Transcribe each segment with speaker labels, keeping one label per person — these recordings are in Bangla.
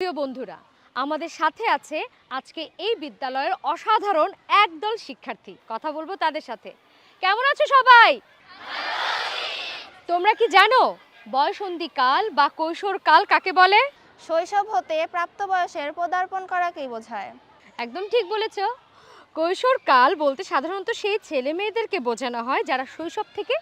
Speaker 1: প্রিয় বন্ধুরা আমাদের সাথে আছে আজকে এই বিদ্যালয়ের অসাধারণ একদল শিক্ষার্থী। কথা বলব তাদের সাথে। কেমন আছো সবাই? তোমরা কি জানো বয়সন্ধিকাল বা কৈশোরকাল কাকে বলে?
Speaker 2: শৈশব হতে প্রাপ্ত বয়সের পদার্পণ করাকেই বোঝায়?
Speaker 1: একদম ঠিক বলেছ। কৈশোরকাল বলতে সাধারণত সেই ছেলে মেয়েদেরকে বোঝানো হয় যারা শৈশব থেকে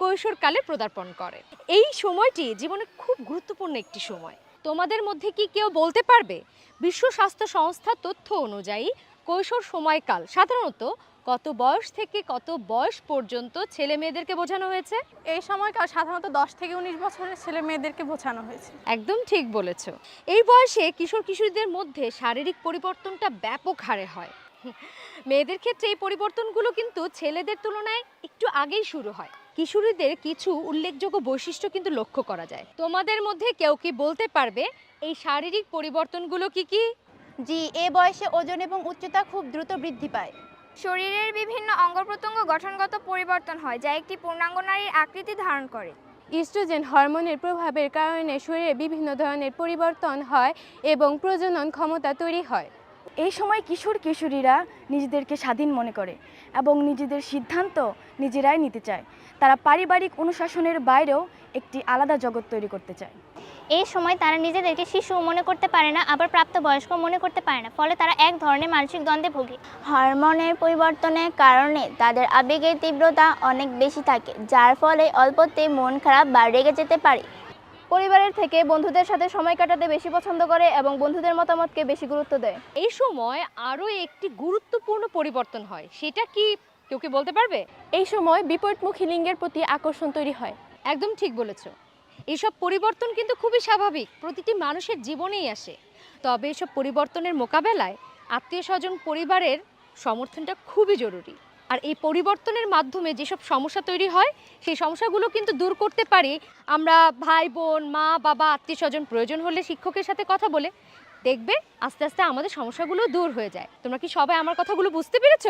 Speaker 1: কৈশোরকালে পদার্পণ করে। এই সময়টি জীবনে খুব গুরুত্বপূর্ণ একটি সময়। তোমাদের মধ্যে কি কেউ বলতে পারবে? বিশ্ব স্বাস্থ্য সংস্থার তথ্য অনুযায়ী কৈশোর সময়কাল সাধারণত কত বয়স থেকে কত বয়স পর্যন্ত ছেলে মেয়েদেরকে বোঝানো হয়েছে?
Speaker 2: এই সময়কাল সাধারণত দশ থেকে উনিশ বছরের ছেলে মেয়েদেরকে বোঝানো হয়েছে।
Speaker 1: একদম ঠিক বলেছ। এই বয়সে কিশোর কিশোরীদের মধ্যে শারীরিক পরিবর্তনটা ব্যাপক হারে হয়। মেয়েদের ক্ষেত্রে এই পরিবর্তনগুলো কিন্তু ছেলেদের তুলনায় একটু আগেই শুরু হয়। কিশোরীদের কিছু উল্লেখযোগ্য বৈশিষ্ট্য কিন্তু লক্ষ্য করা যায়। তোমাদের মধ্যে কেউ কি বলতে পারবে এই শারীরিক পরিবর্তনগুলো কি কি?
Speaker 2: জি এ বয়সে ওজন এবং উচ্চতা খুব দ্রুত বৃদ্ধি পায়।
Speaker 3: শরীরের বিভিন্ন অঙ্গ প্রত্যঙ্গ গঠনগত পরিবর্তন হয় যা একটি পূর্ণাঙ্গ নারীর আকৃতি ধারণ করে।
Speaker 4: ইস্ট্রোজেন হরমোনের প্রভাবের কারণে শরীরে বিভিন্ন ধরনের পরিবর্তন হয় এবং প্রজনন ক্ষমতা তৈরি হয়।
Speaker 5: এই সময় কিশোর কিশোরীরা নিজেদেরকে স্বাধীন মনে করে এবং নিজেদের সিদ্ধান্ত নিজেরাই নিতে চায়। তারা পারিবারিক অনুশাসনের বাইরেও একটি আলাদা জগৎ তৈরি করতে চায়।
Speaker 6: এই সময় তারা নিজেদেরকে শিশু মনে করতে পারে না আবার প্রাপ্তবয়স্ক মনে করতে পারে না। ফলে তারা এক ধরনের মানসিক দ্বন্দ্বে ভোগে। হরমোনের পরিবর্তনের কারণে তাদের আবেগের তীব্রতা অনেক বেশি থাকে যার ফলে অল্পতেই মন খারাপ বা রেগে যেতে পারে।
Speaker 2: পরিবারের থেকে বন্ধুদের সাথে সময় কাটাতে বেশি পছন্দ করে এবং বন্ধুদের মতামতকে বেশি গুরুত্ব দেয়।
Speaker 1: এই সময় আরও একটি গুরুত্বপূর্ণ পরিবর্তন হয় সেটা কি কেউ কি বলতে পারবে?
Speaker 4: এই সময় বিপরীতমুখী লিঙ্গের প্রতি আকর্ষণ তৈরি হয়।
Speaker 1: একদম ঠিক বলেছ। এইসব পরিবর্তন কিন্তু খুবই স্বাভাবিক প্রতিটি মানুষের জীবনেই আসে। তবে এসব পরিবর্তনের মোকাবেলায় আত্মীয় স্বজন পরিবারের সমর্থনটা খুবই জরুরি। আর এই পরিবর্তনের মাধ্যমে যেসব সমস্যা তৈরি হয়, সেই সমস্যাগুলো কিন্তু দূর করতে পারি। আমরা ভাই, বোন, মা, বাবা, আত্মীয় স্বজন প্রয়োজন হলে শিক্ষকের সাথে কথা বলে দেখবে আস্তে আস্তে আমাদের সমস্যাগুলো দূর হয়ে যায়। তোমরা কি সবাই আমার কথাগুলো বুঝতে পেরেছ?